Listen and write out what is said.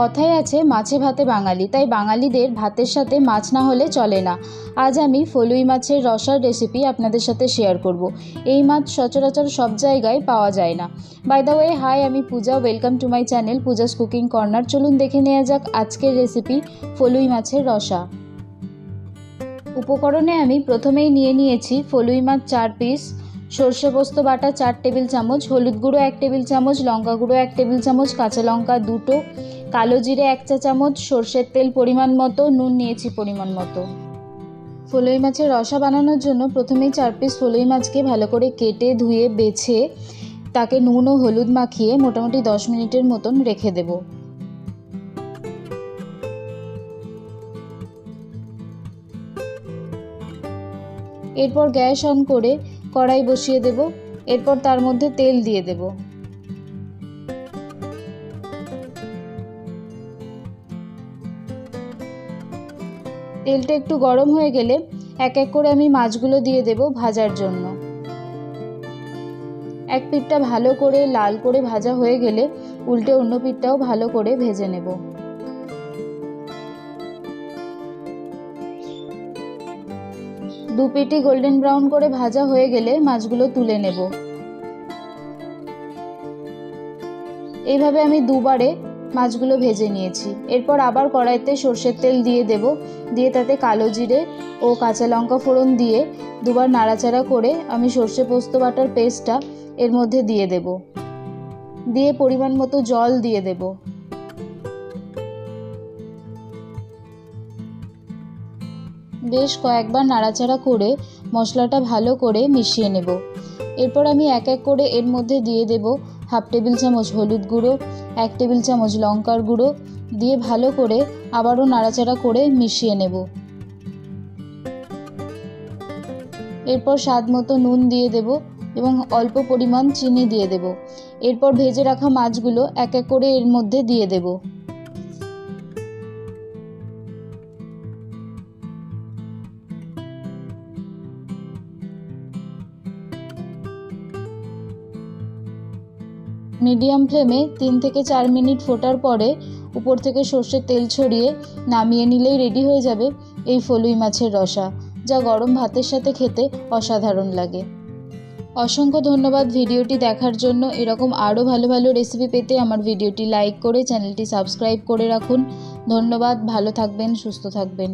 কথায় আছে, মাছে ভাতে বাঙালি। তাই বাঙালিদের ভাতের সাথে মাছ না হলে চলে না। আজ আমি ফলুই মাছের রসার রেসিপি আপনাদের সাথে শেয়ার করব। এই মাছ সচরাচর সব জায়গায় পাওয়া যায় না। বাই দ্য ওয়ে হাই আমি Puja. Welcome to my channel Puja's cooking corner চলুন দেখে নেওয়া যাক আজকের রেসিপি ফলুই মাছের রসা। উপকরণে আমি প্রথমেই নিয়ে নিয়েছি ফলুই মাছ চার পিস সর্ষে পোস্ত বাটা চার টেবিল চামচ, হলুদ গুঁড়ো এক টেবিল চামচ, লঙ্কা গুঁড়ো এক টেবিল চামচ, কাঁচা লঙ্কা দুটো কালো জিরে এক চা চামচ, সর্ষের তেল পরিমাণ মতো, নুন নিয়েছি পরিমাণ মতো। ফলই মাছের রসা বানানোর জন্য প্রথমেই চার পিস ফলই মাছকে ভালো করে কেটে, ধুয়ে, বেছে তাকে নুন ও হলুদ মাখিয়ে মোটামুটি দশ মিনিটের মতন রেখে দেবো। এরপর গ্যাস অন করে কড়াই বসিয়ে দেব। এরপর তার মধ্যে তেল দিয়ে দেব। তেলটা একটু গরম হয়ে গেলে এক এক করে আমি মাছগুলো দিয়ে দেব ভাজার জন্য। এক পিঠটা ভালো করে লাল করে ভাজা হয়ে গেলে উল্টে অন্য পিঠটাও ভালো করে ভেজে নেব। দু পিটি গোল্ডেন ব্রাউন করে ভাজা হয়ে গেলে মাছগুলো তুলে নেব। এইভাবে আমি দুবারে মাছগুলো ভেজে নিয়েছি। এরপর আবার কড়াইতে সর্ষের তেল দিয়ে দেব। দিয়ে তাতে কালো জিরে ও কাঁচা লঙ্কা ফোড়ন দিয়ে দুবার নাড়াচাড়া করে আমি সর্ষে পোস্ত বাটার পেস্টটা এর মধ্যে দিয়ে দেব। দিয়ে পরিমাণ মতো জল দিয়ে দেবো। বেশ কয়েকবার নাড়াচাড়া করে মশলাটা ভালো করে মিশিয়ে নেব। এরপর আমি এক এক করে এর মধ্যে দিয়ে দেব হাফ টেবিল চামচ হলুদ গুঁড়ো, এক টেবিল চামচ লঙ্কার গুঁড়ো দিয়ে ভালো করে আবারও নাড়াচাড়া করে মিশিয়ে নেব। এরপর স্বাদ মতো নুন দিয়ে দেব এবং অল্প পরিমাণ চিনি দিয়ে দেব। এরপর ভেজে রাখা মাছগুলো এক এক করে এর মধ্যে দিয়ে দেবো। মিডিয়াম ফ্লেমে তিন থেকে চার মিনিট ফোটার পরে উপর থেকে সর্ষের তেল ছড়িয়ে নামিয়ে নিলেই রেডি হয়ে যাবে এই ফলুই মাছের রসা, যা গরম ভাতের সাথে খেতে অসাধারণ লাগে। অসংখ্য ধন্যবাদ ভিডিওটি দেখার জন্য। এরকম আরও ভালো ভালো রেসিপি পেতে আমার ভিডিওটি লাইক করে চ্যানেলটি সাবস্ক্রাইব করে রাখুন। ধন্যবাদ, ভালো থাকবেন, সুস্থ থাকবেন।